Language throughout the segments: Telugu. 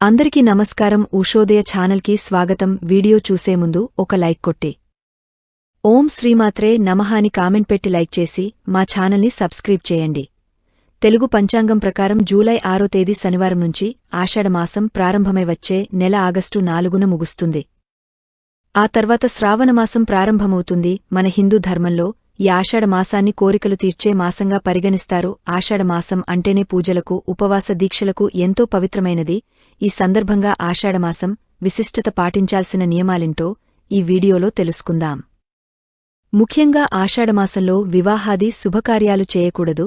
అందరికీ నమస్కారం. ఉషోదయ ఛానల్కి స్వాగతం. వీడియో చూసే ముందు ఒక లైక్ కొట్టి. ఓం శ్రీమాత్రే నమహాని కామెంట్ పెట్టి లైక్ చేసి మా ఛానల్ని సబ్స్క్రైబ్ చేయండి. తెలుగు పంచాంగం ప్రకారం జూలై ఆరో తేదీ శనివారం నుంచి ఆషాఢమాసం ప్రారంభమై వచ్చే నెల ఆగస్టు నాలుగున ముగుస్తుంది. ఆ తర్వాత శ్రావణమాసం ప్రారంభమవుతుంది. మన హిందూ ధర్మంలో ఈ ఆషాఢమాసాన్ని కోరికలు తీర్చే మాసంగా పరిగణిస్తారు. ఆషాఢమాసం అంటేనే పూజలకు ఉపవాస దీక్షలకు ఎంతో పవిత్రమైనది. ఈ సందర్భంగా ఆషాఢమాసం విశిష్టత పాటించాల్సిన నియమాలింటో ఈ వీడియోలో తెలుసుకుందాం. ముఖ్యంగా ఆషాఢమాసంలో వివాహాది శుభకార్యాలు చేయకూడదు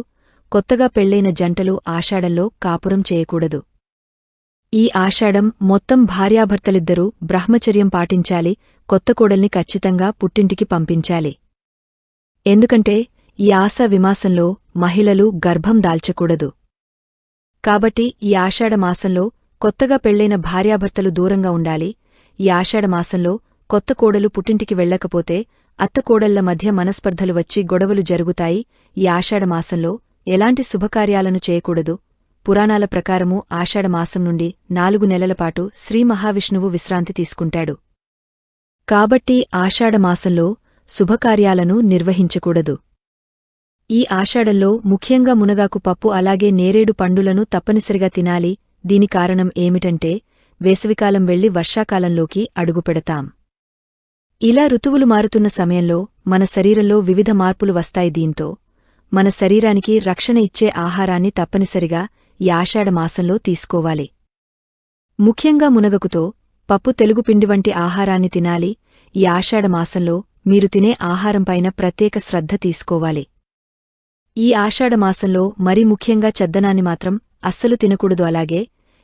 కొత్తగా పెళ్ళైన జంటలు ఆషాఢంలో కాపురం చేయకూడదు. ఈ ఆషాఢం మొత్తం భార్యాభర్తలిద్దరూ బ్రహ్మచర్యం పాటించాలి కొత్త కోడల్ని ఖచ్చితంగా పుట్టింటికి పంపించాలి. ఎందుకంటే ఈ ఆశ విమాసంలో మహిళలు గర్భం దాల్చకూడదు. కాబట్టి ఈ ఆషాఢమాసంలో కొత్తగా పెళ్ళైన భార్యాభర్తలు దూరంగా ఉండాలి. ఈ ఆషాఢమాసంలో కొత్త కోడలు పుట్టింటికి వెళ్ళకపోతే అత్తకోడళ్ళ మధ్య మనస్పర్ధలు వచ్చి గొడవలు జరుగుతాయి. ఈ ఆషాఢమాసంలో ఎలాంటి శుభకార్యాలను చేయకూడదు. పురాణాల ప్రకారము ఆషాఢమాసం నుండి నాలుగు నెలలపాటు శ్రీ మహావిష్ణువు విశ్రాంతి తీసుకుంటాడు. కాబట్టి ఆషాఢమాసంలో శుభకార్యాలను నిర్వహించకూడదు. ఈ ఆషాఢంలో ముఖ్యంగా మునగాకు పప్పు అలాగే నేరేడు పండులను తప్పనిసరిగా తినాలి. దీని కారణం ఏమిటంటే వేసవికాలం వెళ్ళి వర్షాకాలంలోకి అడుగుపెడతాం. ఇలా ఋతువులు మారుతున్న సమయంలో మన శరీరంలో వివిధ మార్పులు వస్తాయి దీంతో మన శరీరానికి రక్షణ ఇచ్చే ఆహారాన్ని తప్పనిసరిగా ఈ ఆషాఢమాసంలో తీసుకోవాలి. ముఖ్యంగా మునగకుతో పప్పు తెలుగు పిండి వంటి ఆహారాన్ని తినాలి. ఈ ఆషాఢమాసంలో మీరు తినే ఆహారంపైన ప్రత్యేక శ్రద్ధ తీసుకోవాలి. ఈ ఆషాఢమాసంలో మరీ ముఖ్యంగా చద్దనాన్ని మాత్రం అస్సలు తినకూడదు అలాగే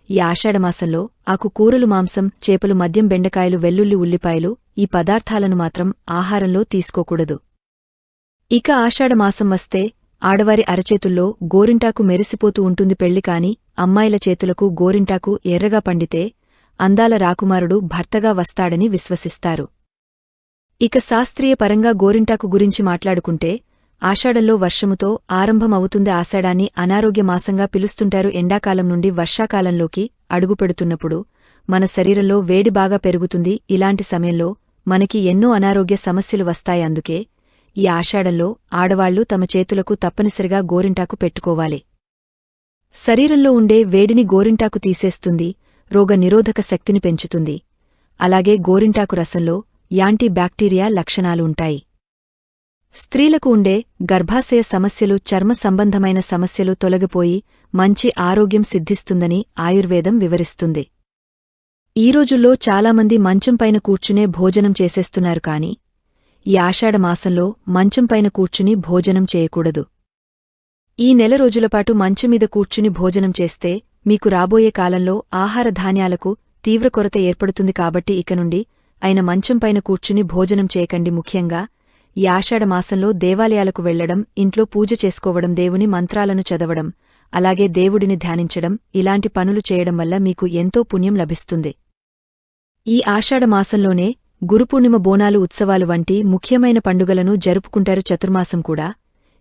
ఈ ఆషాఢమాసంలో ఆకు కూరలు మాంసం చేపలు మద్యం బెండకాయలు వెల్లుల్లి ఉల్లిపాయలు ఈ పదార్థాలను మాత్రం ఆహారంలో తీసుకోకూడదు. ఇక ఆషాఢమాసం వస్తే ఆడవారి అరచేతుల్లో గోరింటాకు మెరిసిపోతూ ఉంటుంది పెళ్ళి కాని అమ్మాయిల చేతులకు గోరింటాకు ఎర్రగా పండితే అందాల రాకుమారుడు భర్తగా వస్తాడని విశ్వసిస్తారు. ఇక శాస్త్రీయ పరంగా గోరింటాకు గురించి మాట్లాడుకుంటే ఆషాఢంలో వర్షముతో ఆరంభమవుతుంది ఆషాఢాన్ని అనారోగ్య మాసంగా పిలుస్తుంటారు. ఎండాకాలం నుండి వర్షాకాలంలోకి అడుగుపెడుతున్నప్పుడు మన శరీరంలో వేడి బాగా పెరుగుతుంది. ఇలాంటి సమయంలో మనకి ఎన్నో అనారోగ్య సమస్యలు వస్తాయి. అందుకే ఈ ఆషాఢంలో ఆడవాళ్ళు తమ చేతులకు తప్పనిసరిగా గోరింటాకు పెట్టుకోవాలి. శరీరంలో ఉండే వేడిని గోరింటాకు తీసేస్తుంది. రోగ నిరోధక శక్తిని పెంచుతుంది. అలాగే గోరింటాకు రసంలో యాంటీ బ్యాక్టీరియా లక్షణాలు ఉంటాయి. స్త్రీలకు ఉండే గర్భాశయ సమస్యలు చర్మ సంబంధమైన సమస్యలు తొలగిపోయి మంచి ఆరోగ్యం సిద్ధిస్తుందని ఆయుర్వేదం వివరిస్తుంది. ఈ రోజుల్లో చాలామంది మంచంపైన కూర్చునే భోజనం చేసేస్తున్నారు కాని ఈ ఆషాఢమాసంలో మంచంపైన కూర్చుని భోజనం చేయకూడదు. ఈ నెల రోజులపాటు మంచమీద కూర్చుని భోజనం చేస్తే మీకు రాబోయే కాలంలో ఆహార ధాన్యాలకు తీవ్ర కొరత ఏర్పడుతుంది కాబట్టి ఇక నుండి ఆయన మంచంపైన కూర్చుని భోజనం చేయకండి ముఖ్యంగా ఈ ఆషాఢమాసంలో దేవాలయాలకు వెళ్ళడం ఇంట్లో పూజ చేసుకోవడం దేవుని మంత్రాలను చదవడం అలాగే దేవుడిని ధ్యానించడం ఇలాంటి పనులు చేయడం వల్ల మీకు ఎంతో పుణ్యం లభిస్తుంది. ఈ ఆషాఢమాసంలోనే గురుపూర్ణిమ బోనాలు ఉత్సవాలు వంటి ముఖ్యమైన పండుగలను జరుపుకుంటారు చతుర్మాసం కూడా.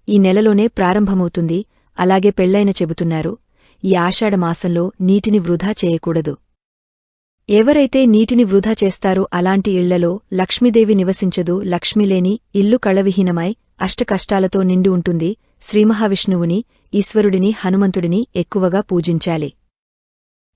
ఈ నెలలోనే ప్రారంభమవుతుంది అలాగే పెళ్ళైన చెబుతున్నారు. ఈ ఆషాఢమాసంలో నీటిని వృధా చేయకూడదు. ఎవరైతే నీటిని వృధా చేస్తారో అలాంటి ఇళ్ళలో లక్ష్మీదేవి నివసించదు లక్ష్మిలేని ఇల్లు కళవిహీనమై అష్టకష్టాలతో నిండి ఉంటుంది శ్రీమహావిష్ణువుని ఈశ్వరుడిని హనుమంతుడిని ఎక్కువగా పూజించాలి.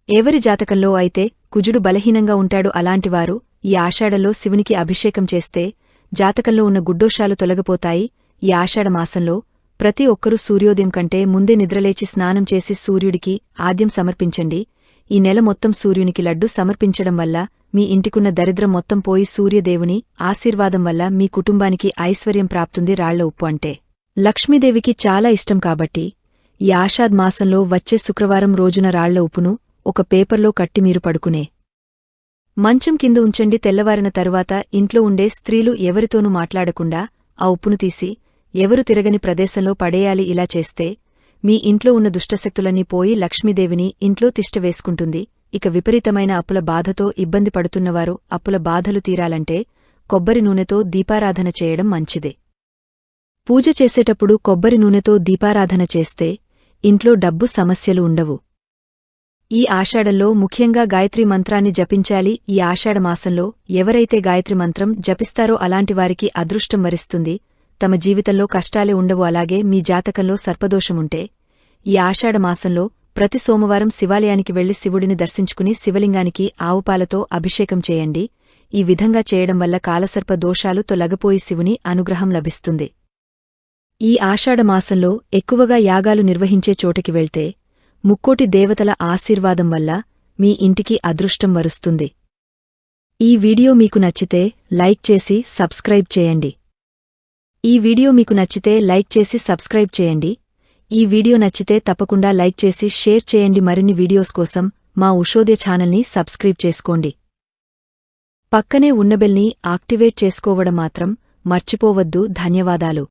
ఎవరి జాతకంలో అయితే కుజుడు బలహీనంగా ఉంటాడు అలాంటివారు ఈ ఆషాఢలో శివునికి అభిషేకం చేస్తే జాతకంలో ఉన్న గుడ్డోషాలు తొలగిపోతాయి. ఈ ఆషాఢమాసంలో ప్రతి ఒక్కరూ సూర్యోదయం కంటే ముందే నిద్రలేచి స్నానం చేసి సూర్యుడికి ఆద్యం సమర్పించండి. ఈ నెల మొత్తం సూర్యునికి లడ్డు సమర్పించడం వల్ల మీ ఇంటికున్న దరిద్రం మొత్తం పోయి సూర్యదేవుని ఆశీర్వాదం వల్ల మీ కుటుంబానికి ఐశ్వర్యం ప్రాప్తుంది రాళ్ళ ఉప్పు అంటే. లక్ష్మీదేవికి చాలా ఇష్టం కాబట్టి ఈ ఆషాద్ మాసంలో వచ్చే శుక్రవారం రోజున రాళ్ళ ఉప్పును ఒక పేపర్లో కట్టి మీరు పడుకునే. మంచం కింద ఉంచండి తెల్లవారిన తరువాత ఇంట్లో ఉండే స్త్రీలు ఎవరితోనూ మాట్లాడకుండా ఆ ఉప్పును తీసి ఎవరు తిరగని ప్రదేశంలో పడేయాలి ఇలా చేస్తే మీ ఇంట్లో ఉన్న దుష్టశక్తులన్నీ పోయి లక్ష్మీదేవిని ఇంట్లో తిష్టవేసుకుంటుంది ఇక విపరీతమైన అప్పుల బాధతో ఇబ్బంది పడుతున్నవారు అప్పుల బాధలు తీరాలంటే కొబ్బరి నూనెతో దీపారాధన చేయడం మంచిదే. పూజ చేసేటప్పుడు కొబ్బరి నూనెతో దీపారాధన చేస్తే ఇంట్లో డబ్బు సమస్యలు ఉండవు. ఈ ఆషాఢంలో ముఖ్యంగా గాయత్రి మంత్రాన్ని జపించాలి. ఈ ఆషాఢమాసంలో ఎవరైతే గాయత్రి మంత్రం జపిస్తారో అలాంటివారికి అదృష్టం వరిస్తుంది. తమ జీవితంలో కష్టాలే ఉండవు అలాగే మీ జాతకంలో సర్పదోషముంటే. ఈ ఆషాఢమాసంలో ప్రతి సోమవారం శివాలయానికి వెళ్ళి శివుడిని దర్శించుకుని శివలింగానికి ఆవుపాలతో అభిషేకం చేయండి. ఈ విధంగా చేయడం వల్ల కాలసర్ప దోషాలు తొలగపోయి శివుని అనుగ్రహం లభిస్తుంది. ఈ ఆషాఢమాసంలో ఎక్కువగా యాగాలు నిర్వహించే చోటికి వెళ్తే ముక్కోటి దేవతల ఆశీర్వాదం వల్ల మీ ఇంటికి అదృష్టం వరుస్తుంది. ఈ వీడియో మీకు నచ్చితే లైక్ చేసి సబ్స్క్రైబ్ చేయండి. ఈ వీడియో మీకు నచ్చితే లైక్ చేసి సబ్స్క్రైబ్ చేయండి. ఈ వీడియో నచ్చితే తప్పకుండా లైక్ చేసి షేర్ చేయండి. మరిన్ని వీడియోస్ కోసం మా ఉషోదయ ఛానల్ని సబ్స్క్రైబ్ చేసుకోండి. పక్కనే ఉన్న బెల్ని యాక్టివేట్ చేసుకోవడం మాత్రం మర్చిపోవద్దు. ధన్యవాదాలు.